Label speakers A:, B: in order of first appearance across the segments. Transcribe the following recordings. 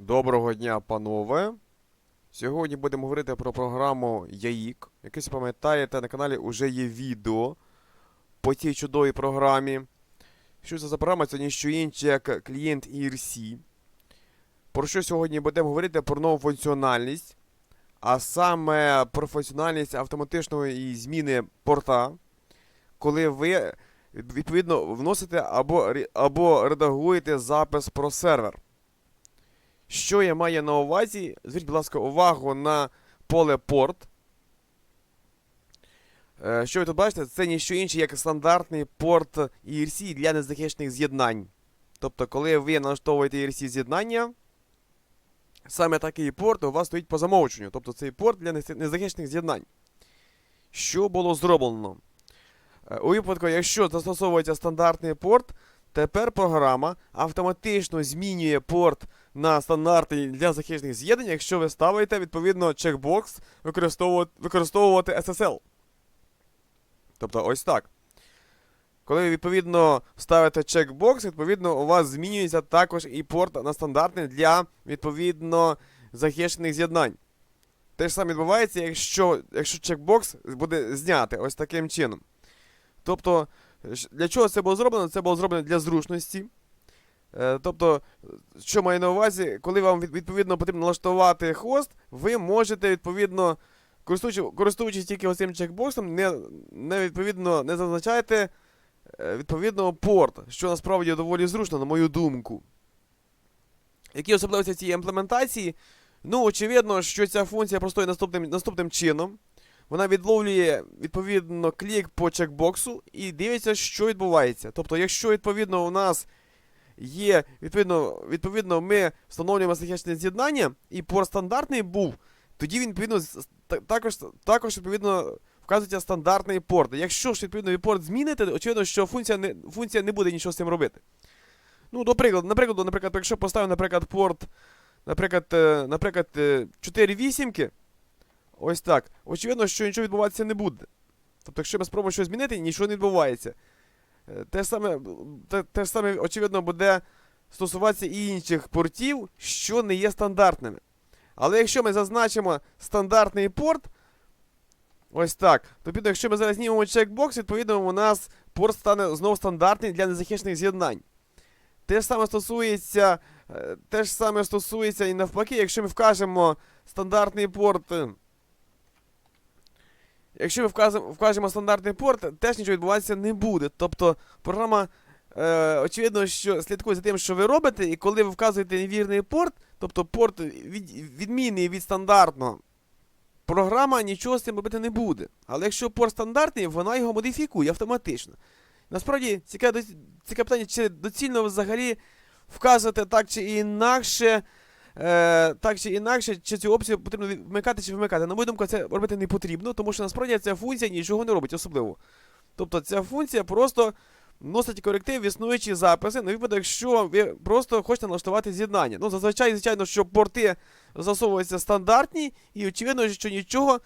A: Доброго дня, панове. Сьогодні будемо говорити про програму ЯІК. Як ви пам'ятаєте, на каналі вже є відео по цій чудовій програмі. Що це за програма? Це ніщо інше, як клієнт ERC. Про що сьогодні будемо говорити? Про нову функціональність, а саме про функціональність автоматичної зміни порта, коли ви відповідно вносите або, або редагуєте запис про сервер. Що я маю на увазі? Зверніть, будь ласка, увагу на поле порт. Е, Що ви тут бачите? Це ніщо інше, як стандартний порт ERC для незахищених з'єднань. Тобто, коли ви налаштовуєте ERC з'єднання, саме такий порт у вас стоїть по замовченню. Тобто цей порт для нез- незахищених з'єднань. Що було зроблено? Е, У випадку, якщо застосовується стандартний порт, тепер програма автоматично змінює порт на стандарти для захищених з'єднань, якщо ви ставите відповідно чекбокс використовувати, використовувати SSL. Тобто ось так. Коли ви відповідно ставите чекбокс, відповідно у вас змінюється також і порт на стандартний для відповідно захищених з'єднань. Те ж саме відбувається, якщо, якщо чекбокс буде зняти ось таким чином. Тобто, для чого це було зроблено? Це було зроблено для зручності. Е, Тобто, що маю на увазі, коли вам відповідно потрібно налаштувати хост, ви можете відповідно, користуючи, користуючись тільки цим чекбоксом, не, не відповідно не зазначаєте е, відповідно порт, що насправді доволі зручно, на мою думку. Які особливості цієї імплементації? Ну, очевидно, що ця функція простоє наступним, наступним чином. Вона відловлює відповідно клік по чекбоксу і дивиться, що відбувається. Тобто, якщо відповідно у нас є, відповідно, відповідно, ми встановлюємо захищене з'єднання, і порт стандартний був, тоді він відповідно також, також відповідно вказується стандартний порт. Якщо ж відповідно порт зміните, очевидно, що функція не, функція не буде нічого з цим робити. Ну, до прикладу, наприклад, наприклад, якщо поставив, наприклад, порт, наприклад, е, наприклад, е, 4 вісімки, ось так, очевидно, що нічого відбуватися не буде. Тобто, якщо ми спробуємо щось змінити, нічого не відбувається. Е, Те ж саме, те, те ж саме, очевидно, буде стосуватися і інших портів, що не є стандартними. Але якщо ми зазначимо стандартний порт, ось так, то відповідно, якщо ми зараз знімемо чекбокс, відповідно, у нас порт стане знову стандартний для незахищених з'єднань. Те ж саме стосується, е, те ж саме стосується і навпаки, якщо ми вкажемо стандартний порт. Якщо ми вкажемо стандартний порт, теж нічого відбуватися не буде. Тобто програма, е, очевидно, що слідкує за тим, що ви робите, і коли ви вказуєте невірний порт, тобто порт від, відмінний від стандартного, програма нічого з цим робити не буде. Але якщо порт стандартний, вона його модифікує автоматично. Насправді, цікаве, цікаве питання, чи доцільно взагалі вказувати так чи інакше. Е, так чи інакше, чи цю опцію потрібно вмикати чи вимикати. На мою думку, це робити не потрібно, тому що насправді ця функція нічого не робить особливо. Тобто ця функція просто вносить коректив в існуючі записи, на випадок, якщо ви просто хочете налаштувати з'єднання. Ну, зазвичай, звичайно, що порти засовуються стандартні, і очевидно, що нічого.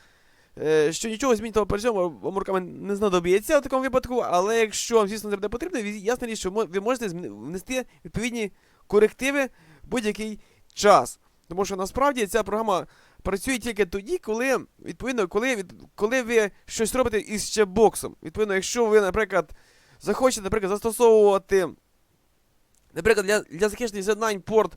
A: е, Що нічого змінити при вам руками не знадобиться в такому випадку, але якщо вам, звісно, це буде потрібно, річ, що ви можете внести відповідні корективи в будь-який час. Тому що насправді ця програма працює тільки тоді, коли, відповідно, коли, коли ви щось робите із чекбоксом. Відповідно, якщо ви, наприклад, захочете, наприклад, застосовувати, наприклад, для, для захищених з'єднань порт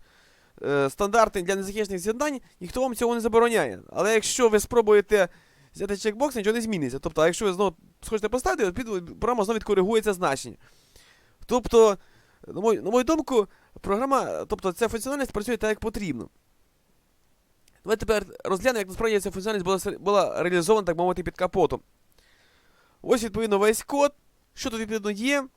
A: е, стандартний для незахищених з'єднань, ніхто вам цього не забороняє. Але якщо ви спробуєте взяти чекбокс, нічого не зміниться. Тобто, якщо ви знову схочете поставити, програма знову відкоригується значення. Тобто, на мою, на мою думку, програма, тобто ця функціональність працює так, як потрібно. Давайте тепер розглянемо, як насправді ця функціональність була, була реалізована, так мовити, під капотом. Ось, відповідно, весь код. Що тут відповідно є?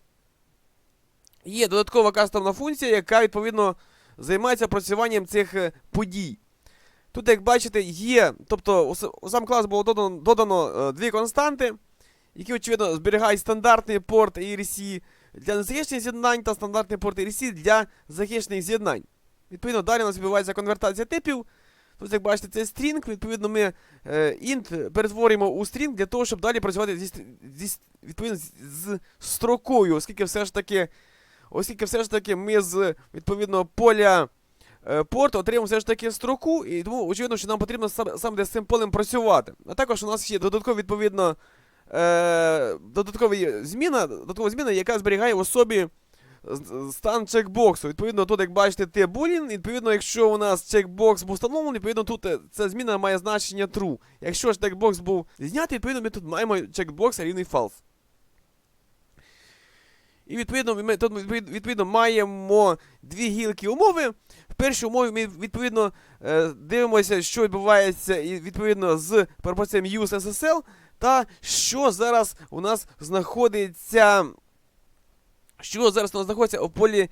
A: Є додаткова кастомна функція, яка, відповідно, займається працюванням цих е, подій. Тут, як бачите, є. Тобто, у, сам клас було додано, додано е, дві константи, які, очевидно, зберігають стандартний порт ERC для незахищених з'єднань та стандартний порт ERC для захищених з'єднань. Відповідно, далі у нас відбувається конвертація типів. Тут, як бачите, це стрінг. Відповідно, ми е, int перетворюємо у стрінг для того, щоб далі працювати зі, зі, відповідно, з, строкою, оскільки все ж таки, оскільки все ж таки ми з відповідного поля е, порт отримав все ж таки строку, і тому очевидно, що нам потрібно сам- саме з цим полем працювати. А також у нас є додатково відповідно е, додаткова зміна, додаткова зміна, яка зберігає в особі стан чекбоксу. Відповідно, тут, як бачите, Т булін. Відповідно, якщо у нас чекбокс був встановлений, відповідно, тут е, ця зміна має значення true. Якщо ж чекбокс був знятий, відповідно, ми тут маємо чекбокс рівний false. І відповідно, ми тут відповідно маємо дві гілки умови. В першій умові ми відповідно е, дивимося, що відбувається відповідно з пропорціям use SSL, та що зараз у нас знаходиться. Що зараз у нас знаходиться у полі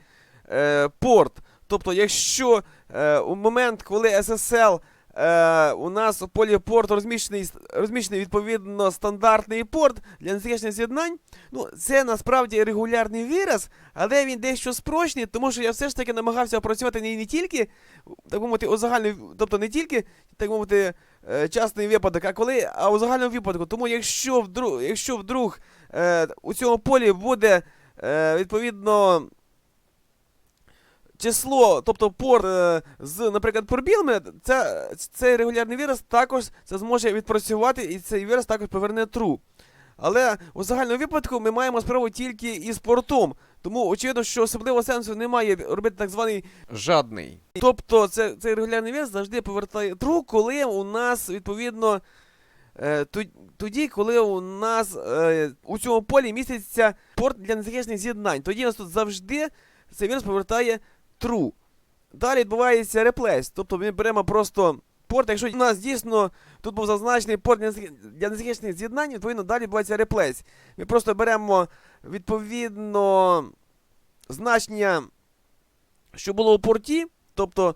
A: е, порт. Тобто, якщо е, у момент, коли SSL е, у нас у полі порт розміщений, розміщений відповідно стандартний порт для незахищених з'єднань, ну це насправді регулярний вираз, але він дещо спрощений, тому що я все ж таки намагався опрацювати не, не тільки, так мовити, у загальний, тобто не тільки, так мовити, е, частний випадок, а коли, а у загальному випадку. Тому якщо вдруг, якщо вдруг е, у цьому полі буде е, відповідно число, тобто порт е, з, наприклад, пробілами, це, цей регулярний вираз також це зможе відпрацювати, і цей вираз також поверне true. Але у загальному випадку ми маємо справу тільки із портом. Тому очевидно, що особливого сенсу немає робити так званий
B: Жадний.
A: Тобто це, цей регулярний вес завжди повертає true, коли у нас відповідно. Е, тоді, коли у нас е, у цьому полі міститься порт для незахищених з'єднань, тоді у нас тут завжди цей вірус повертає true. Далі відбувається replace, тобто ми беремо просто порт, якщо у нас дійсно тут був зазначений порт для незах- незахищених з'єднань, відповідно далі відбувається replace. Ми просто беремо відповідно значення, що було у порті, тобто,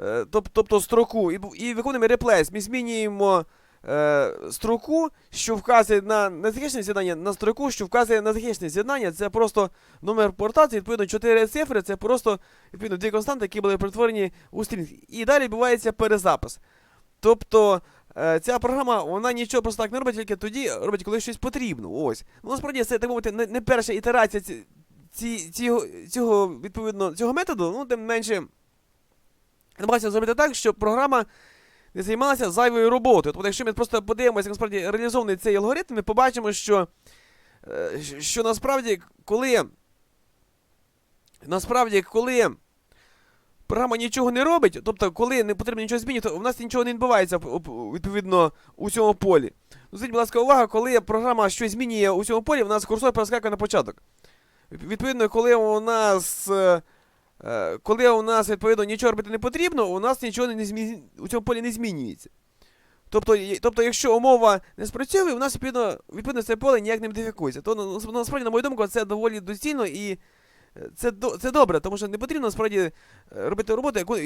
A: е, тоб- тобто строку, і, і виконуємо replace. Ми змінюємо е, строку, що вказує на незахищене з'єднання, на строку, що вказує на захищене з'єднання. Це просто номер порта, це відповідно 4 цифри, це просто відповідно дві константи, які були перетворені у стрінг. І далі відбувається перезапис. Тобто. е, Ця програма, вона нічого просто так не робить, тільки тоді робить, коли щось потрібно. Ось. Ну, насправді, це так мовити, не, перша ітерація ці, ці, цього, цього, відповідно, цього методу, ну, тим менше, намагався зробити так, щоб програма не займалася зайвою роботою. Тобто, якщо ми просто подивимося, як насправді реалізований цей алгоритм, ми побачимо, що, е, що насправді, коли. Насправді, коли програма нічого не робить, тобто, коли не потрібно нічого змінювати, то у нас нічого не відбувається в- в- відповідно у цьому полі. Зверніть, будь ласка, увага, коли програма щось змінює у цьому полі, у нас курсор перескакує на початок. Відповідно, коли у нас. Е, Коли у нас, відповідно, нічого робити не потрібно, у нас нічого не змі... у цьому полі не змінюється. Тобто, тобто, якщо умова не спрацьовує, у нас відповідно, відповідно це поле ніяк не модифікується. То ну, насправді, на мою думку, це доволі доцільно і е, це, це добре, тому що не потрібно насправді е, робити роботу, яку,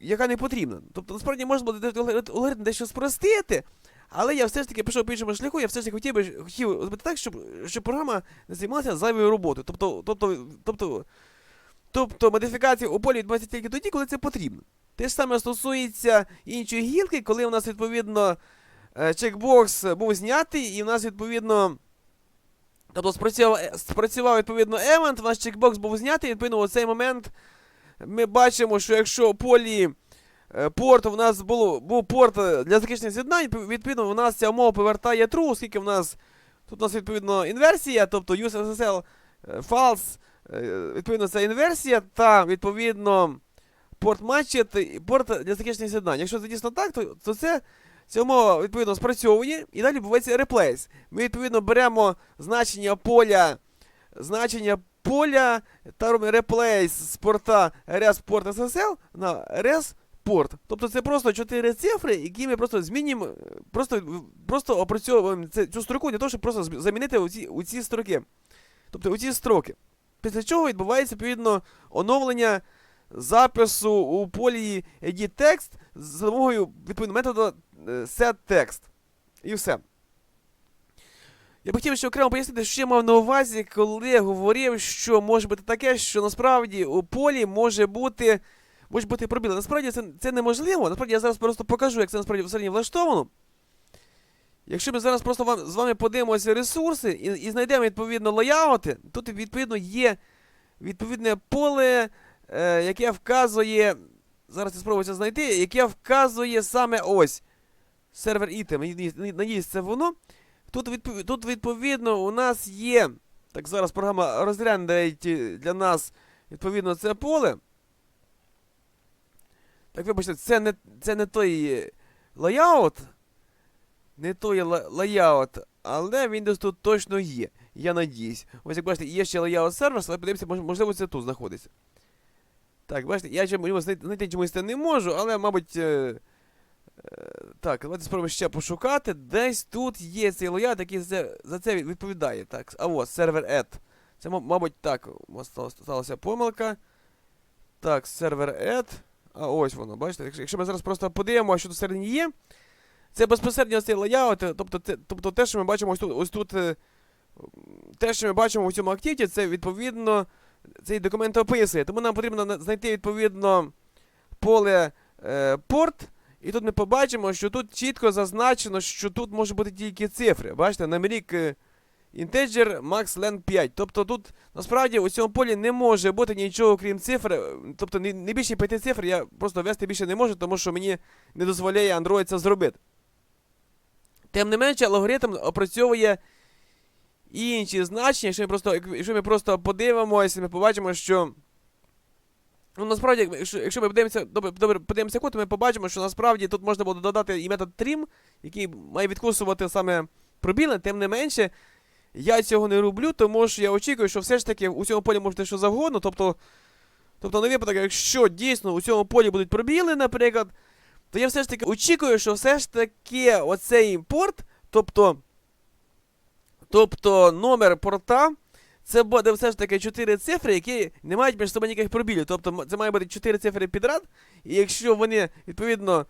A: яка не потрібна. Тобто, насправді можна буде алгоритм дещо спростити, але я все ж таки пішов по іншому шляху, я все ж таки хотів би хотів зробити так, щоб, щоб програма не займалася зайвою роботою. Тобто, тобто, тобто, тобто модифікація у полі відбувається тільки тоді, коли це потрібно. Те ж саме стосується іншої гілки, коли у нас відповідно е, чекбокс був знятий, і у нас відповідно. Тобто спрацював, е, спрацював відповідно евент, у нас чекбокс був знятий, відповідно, у цей момент ми бачимо, що якщо полі е, порту в нас було, був порт для захищених з'єднань, відповідно, у нас ця умова повертає true, оскільки в нас тут у нас відповідно інверсія, тобто use SSL е, false, відповідно, це інверсія, та відповідно порт матчет і порт для захищених з'єднань. Якщо це дійсно так, то, то це ця умова відповідно спрацьовує і далі відбувається replace. Ми відповідно беремо значення поля, значення поля та робимо replace з порта res port SSL на res port. Тобто це просто 4 цифри, які ми просто змінюємо, е, просто, просто опрацьовуємо цю строку для того, щоб просто замінити у ці, у ці строки. Тобто у ці строки. Після чого відбувається відповідно оновлення запису у полі edit text за допомогою відповідно методу е, setText. І все. Я б хотів ще окремо пояснити, що я мав на увазі, коли говорив, що може бути таке, що насправді у полі може бути. Може бути пробіли. Насправді це, це неможливо. Насправді я зараз просто покажу, як це насправді всередині влаштовано. Якщо ми зараз просто вам, з вами подивимося ресурси і, і знайдемо відповідно лояути, тут відповідно є відповідне поле, е, яке вказує зараз я спробую це знайти, яке вказує саме ось. Сервер item. Надіюсь- це воно. Тут, відпов... Тут відповідно у нас є. Так, зараз програма розглянеть для нас відповідно це поле. Так, вибачте, це не, це не той е, лайаут. Не той ла- лайаут, але десь тут точно є. Я надіюсь. Ось як бачите, є ще лайаут сервер, але подивимося, можливо, це тут знаходиться. Так, бачите, я його знайти чомусь це не можу, але, мабуть. Е, е, так, давайте спробуємо ще пошукати. Десь тут є цей лояд, який за, за це відповідає. Так, а ось, сервер add. Це, мабуть, так, сталася помилка. Так, сервер add. А ось воно, бачите? Якщо, ми зараз просто подивимося, що тут всередині є, це безпосередньо цей лаyout, е, тобто, те, тобто те, що ми бачимо ось тут, ось тут е, те, що ми бачимо у цьому активі, це відповідно цей документ описує. Тому нам потрібно знайти відповідно поле е, порт. І тут ми побачимо, що тут чітко зазначено, що тут може бути тільки цифри. Бачите, номерік е, integer max len 5. Тобто тут насправді у цьому полі не може бути нічого крім цифр. Тобто не, більше 5 цифр я просто ввести більше не можу, тому що мені не дозволяє Android це зробити. Тим не менше, алгоритм опрацьовує інші значення, якщо ми просто, якщо ми просто подивимося, ми побачимо, що. Ну, насправді, якщо, якщо ми подивимося, добре, добре подивимося код, то ми побачимо, що насправді тут можна буде додати і метод trim, який має відкусувати саме пробіли, тим не менше, я цього не роблю, тому що я очікую, що все ж таки у цьому полі може бути що завгодно. Тобто, тобто на випадок, якщо дійсно у цьому полі будуть пробіли, наприклад, то я все ж таки очікую, що все ж таки оцей порт, тобто, тобто номер порта, це буде все ж таки 4 цифри, які не мають між собою ніяких пробілів. Тобто це має бути 4 цифри підряд, і якщо вони відповідно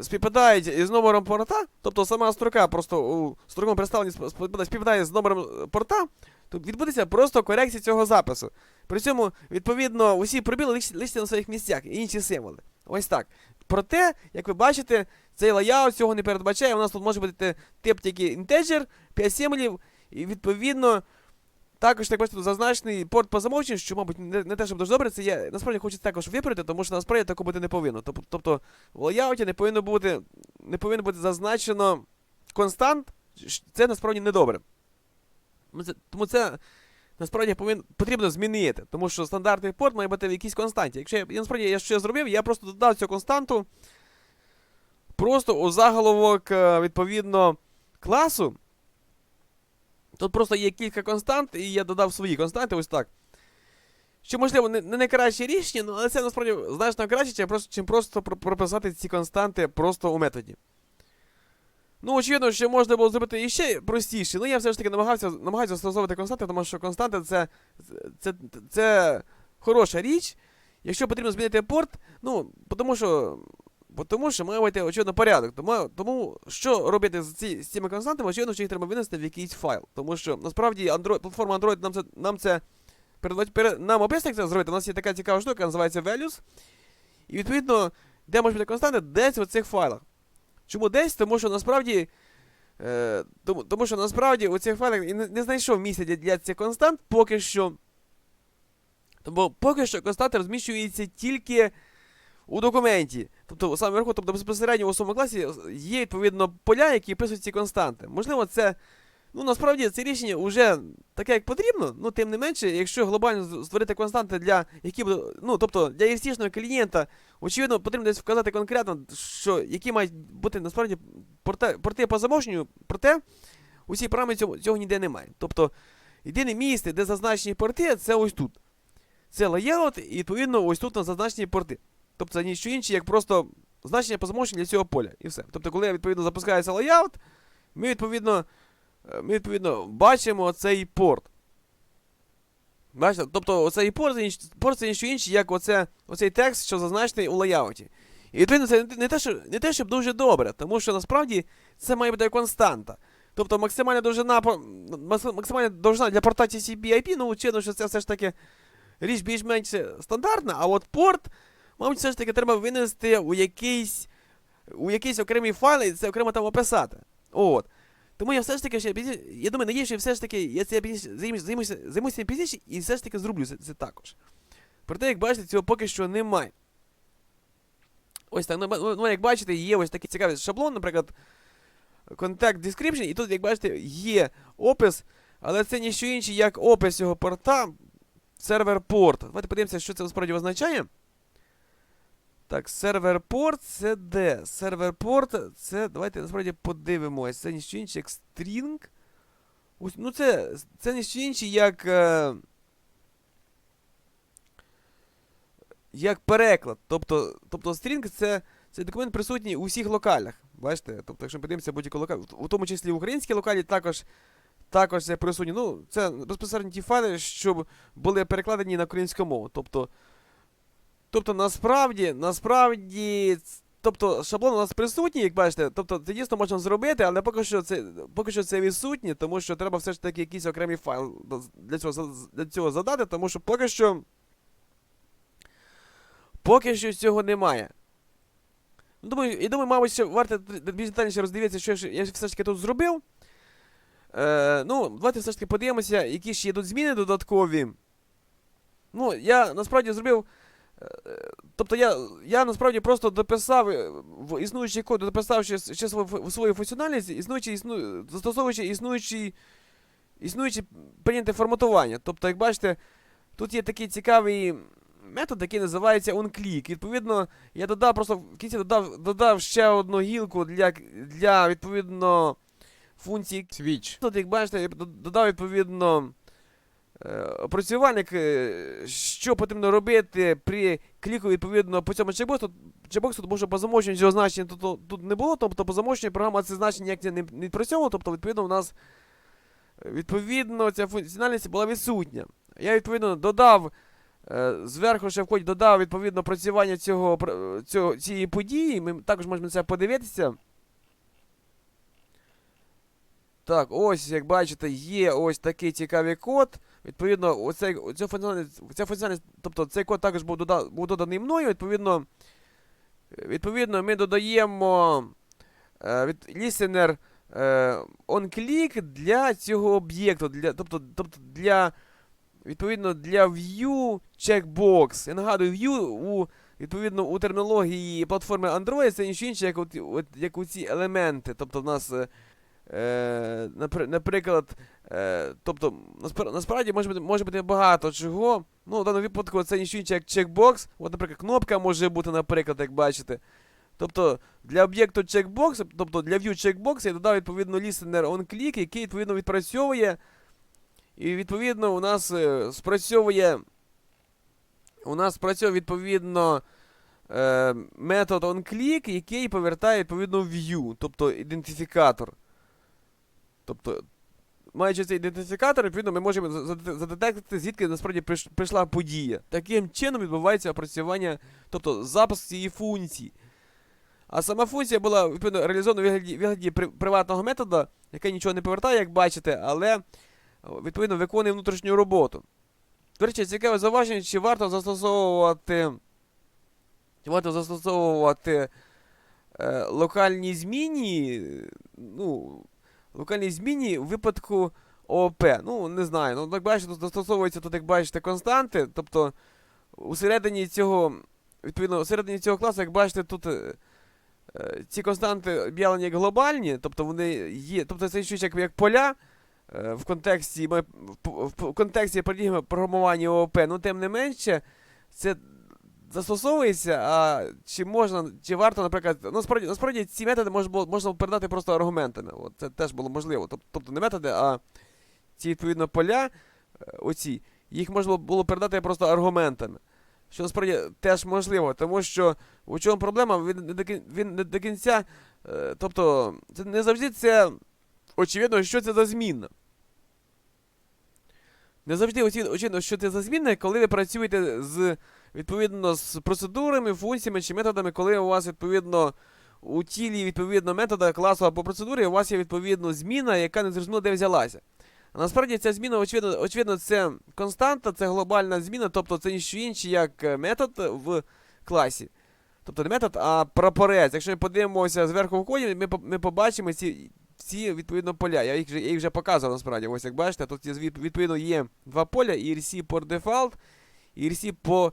A: співпадають із номером порта, тобто сама строка просто у строковому представленні сп- співпадає- з номером е, порта, то відбудеться просто корекція цього запису. При цьому, відповідно, усі пробіли лиш- лишаться на своїх місцях, і інші символи. Ось так. Проте, як ви бачите, цей лаyout цього не передбачає. У нас тут може бути тип тільки integer, 5 символів, і відповідно. Також, як бачите, зазначений порт по замовченню, що, мабуть, не, не те, щоб дуже добре, це я насправді хочу також виправити, тому що насправді такого бути не повинно. Тобто в лайауті не повинно бути, не повинно бути зазначено констант, це насправді не добре. Тому це, тому це насправді повин, потрібно змінити, тому що стандартний порт має бути в якійсь константі. Якщо я, насправді я що зробив, я просто додав цю константу просто у заголовок е, відповідно класу. Тут просто є кілька констант, і я додав свої константи, ось так. Що, можливо, не, не найкраще рішення, ну, але це насправді значно краще, чим просто, чим просто прописати ці константи просто у методі. Ну, очевидно, що можна було зробити іще простіше, але я все ж таки намагався, намагаюся застосовувати константи, тому що константи це, це, це хороша річ. Якщо потрібно змінити порт, ну, тому що тому що має очевидно порядок. Тому, тому що робити з, ці, з цими константами, очевидно, що їх треба винести в якийсь файл. Тому що насправді Android, платформа Android нам це, нам це передбач- нам об'яснює, як це зробити. У нас є така цікава штука, називається values. І відповідно, де може бути константи, десь в цих файлах. Чому десь? Тому що насправді. Е, тому, тому що насправді у цих файлах не, не знайшов місця для, для цих констант поки що. Тому поки що константи розміщуються тільки у документі. Тобто саме верху, тобто безпосередньо у 7 класі є відповідно поля, які писують ці константи. Можливо, це. Ну, насправді це рішення вже таке, як потрібно, ну тим не менше, якщо глобально створити константи для які будуть, ну тобто для естішного клієнта, очевидно, потрібно десь вказати конкретно, що які мають бути насправді порти, порти по замовченню, проте усі параметри цього, цього ніде немає. Тобто єдине місце, де зазначені порти, це ось тут. Це layout, і відповідно ось тут у нас зазначені порти. Тобто це ніщо інше, як просто значення по замовченню для цього поля. І все. Тобто, коли відповідно запускається layout, ми відповідно, ми відповідно бачимо цей порт. Бачите? Тобто оцей порт, це порт це ніщо інше, як оце, оцей текст, що зазначений у лайауті. І відповідно це не те, що, не те, щоб дуже добре, тому що насправді це має бути константа. Тобто максимальна довжина, максимальна довжина для порта TCP IP, ну очевидно, що це все ж таки річ більш-менш стандартна, а от порт, мабуть, все ж таки треба винести у якийсь, у якийсь окремий файл і це окремо там описати. От. Тому я все ж таки ще пізніше, я думаю, надію, що все ж таки я пізніше займуся, займуся, займуся пізніше і все ж таки зроблю це, це також. Проте, як бачите, цього поки що немає. Ось так, ну, ну, ну, як бачите, є ось такий цікавий шаблон, наприклад, Contact Description, і тут, як бачите, є опис, але це ніщо інше, як опис цього порта, сервер порт. Давайте подивимося, що це насправді означає. Так, сервер порт це де? Сервер порт це. Давайте насправді подивимось. Це ніщо інше, як стрінг. Ну це, це ніщо інше, як. Е, як переклад. Тобто, тобто стрінг це, це документ присутній у всіх локалях. Бачите? Тобто, якщо ми подивимося будь-яку локаль, у тому числі в українській локалі також, також це присутні. Ну, це безпосередньо ті файли, що були перекладені на українську мову. Тобто, тобто насправді, насправді. Тобто шаблон у нас присутній, як бачите, тобто це дійсно можна зробити, але поки що це поки що це відсутнє, тому що треба все ж таки якийсь окремий файл для цього, для цього задати, тому що поки що. Поки що цього немає. Ну, думаю, і думаю, мабуть, що варто більш детальніше роздивитися, що я все ж таки тут зробив. Е, ну, давайте все ж таки подивимося, які ж є тут зміни додаткові. Ну, я насправді зробив. Тобто я, я насправді просто дописав е, в існуючий код, дописав ще, ще свою, функціональність, існуючий, існуючий, застосовуючи існуючий, існуюче прийняте форматування. Тобто, як бачите, тут є такий цікавий метод, який називається onClick. Відповідно, я додав просто в кінці додав, додав ще одну гілку для, для відповідно функції switch. Тут, як бачите, я додав відповідно е, е, що потрібно робити при кліку відповідно по цьому чекбоксу. Чекбоксу, тому що по замовченню цього значення тут, тут не було, тобто по замовченню програма це значення ніяк не, відпрацьовувала, тобто відповідно у нас е, відповідно ця функціональність була відсутня. Я відповідно додав. Зверху ще в коді додав відповідно працювання цього, цього, цієї події. Ми також можемо це подивитися. Так, ось, як бачите, є ось такий цікавий код. Відповідно, оцей, оця функціональність, ця функціональність, тобто цей код також був, дода, був доданий мною. Відповідно, е, відповідно ми додаємо е, від listener е, onClick для цього об'єкту. Для, тобто, тобто для відповідно для view checkbox. Я нагадую, view у, відповідно, у термінології платформи Android це ніщо інше, як, от, як у ці елементи. Тобто в нас, е, наприклад, е, тобто, насправді може бути, може бути багато чого. Ну, в даному випадку це ніщо інше, як checkbox. От, наприклад, кнопка може бути, наприклад, як бачите. Тобто для об'єкту checkbox, тобто для view checkbox я додав відповідно listener onClick, який відповідно відпрацьовує і відповідно у нас е, спрацьовує. У нас спрацьовує відповідно е, метод onClick, який повертає відповідно view, тобто ідентифікатор. Тобто, маючи цей ідентифікатор, відповідно, ми можемо за- за- задетектити, звідки насправді прийшла подія. Таким чином відбувається опрацювання, тобто запуск цієї функції. А сама функція була відповідно реалізована в вигляді, вигляді приватного метода, який нічого не повертає, як бачите, але відповідно виконує внутрішню роботу. До речі, цікаве зауваження, чи варто застосовувати. Чи варто застосовувати е, локальні зміни. Ну, локальні зміни в випадку ООП. Ну, не знаю. Ну, як бачите, тут застосовується тут, як бачите, константи. Тобто, усередині цього. Відповідно, усередині цього класу, як бачите, тут. е, е, Ці константи об'явлені як глобальні, тобто вони є, тобто це щось як, як поля, е, в контексті в контексті парадігми програмування ООП, ну тим не менше, це застосовується, а чи можна, чи варто, наприклад, ну, насправді, насправді ці методи можна можна передати просто аргументами. От, це теж було можливо. Тобто не методи, а ці відповідно поля, е, оці, їх можна було передати просто аргументами. Що насправді теж можливо, тому що у чому проблема, він він не до кінця. е, тобто, це не завжди це очевидно, що це за змінна. Не завжди очевидно, що це за змінна, коли ви працюєте з відповідно з процедурами, функціями чи методами, коли у вас відповідно у тілі відповідно метода класу або процедури, у вас є відповідно зміна, яка не зрозуміло, де взялася. А насправді ця зміна, очевидно, очевидно, це константа, це глобальна зміна, тобто це ніщо інше, як е, метод в класі. Тобто не метод, а прапорець. Якщо ми подивимося зверху в коді, ми, ми побачимо ці, ці відповідно поля. Я їх, вже- я їх вже показував насправді. Ось як бачите, тут є, відповідно є два поля, ERC по default, ERC по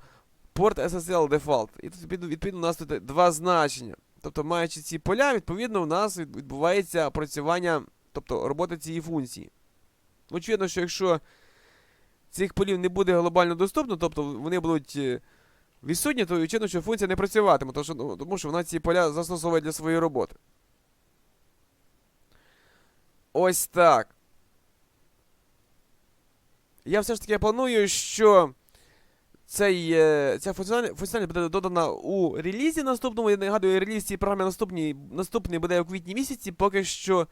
A: Port SSL Default. І тут відповідно, у нас тут два значення. Тобто, маючи ці поля, відповідно, у нас відбувається опрацювання, тобто робота цієї функції. Очевидно, що якщо цих полів не буде глобально доступно, тобто вони будуть е, відсутні, то очевидно, що функція не працюватиме, тому що, ну, тому що вона ці поля застосовує для своєї роботи. Ось так. Я все ж таки планую, що цей, е, ця функціональність, буде додана у релізі наступному. Я нагадую, реліз цієї програми наступний, наступний буде у квітні місяці, поки що.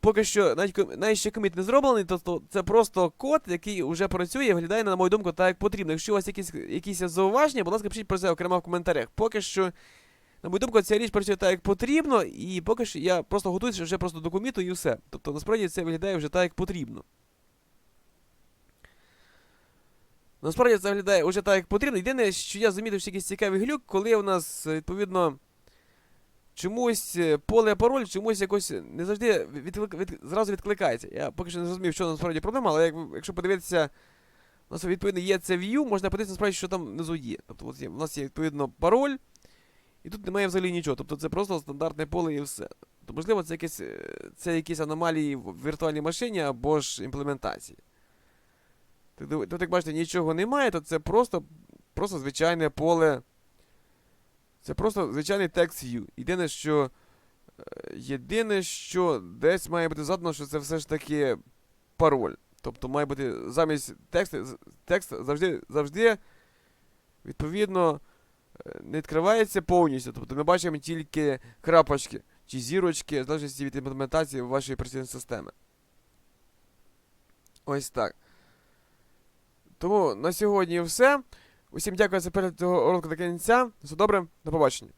A: Поки що навіть, навіть ще коміт не зроблений, то, то це просто код, який вже працює і виглядає, на мою думку, так як потрібно. Якщо у вас якісь, якісь зауваження, будь ласка, пишіть про це окремо в коментарях. Поки що, на мою думку, ця річ працює так, як потрібно, і поки що я просто готуюся вже просто до коміту і все. Тобто, насправді це виглядає вже так, як потрібно. Насправді це виглядає вже так, як потрібно. Єдине, що я замітив ще якийсь цікавий глюк, коли у нас, е, відповідно, чомусь е, поле пароль, чомусь якось не завжди відклик, від, зразу відкликається. Я поки що не зрозумів, що насправді проблема, але як, якщо подивитися, у нас відповідно є це view, можна подивитися насправді, що там внизу є. Тобто от є, у нас є відповідно пароль, і тут немає взагалі нічого. Тобто це просто стандартне поле і все. То, можливо, це якісь, е, це якісь аномалії в віртуальній машині або ж імплементації. Тут, як бачите, нічого немає, то це просто, просто звичайне поле. Це просто звичайний text view. Єдине, що. е, Єдине, що десь має бути задано, що це все ж таки пароль. Тобто має бути замість тексту, текст завжди, завжди відповідно е, не відкривається повністю. Тобто ми бачимо тільки крапочки чи зірочки, в залежності від імплементації вашої операційної системи. Ось так. Тому на сьогодні все. Усім дякую за перегляд цього уроку до кінця. Все добре, до побачення.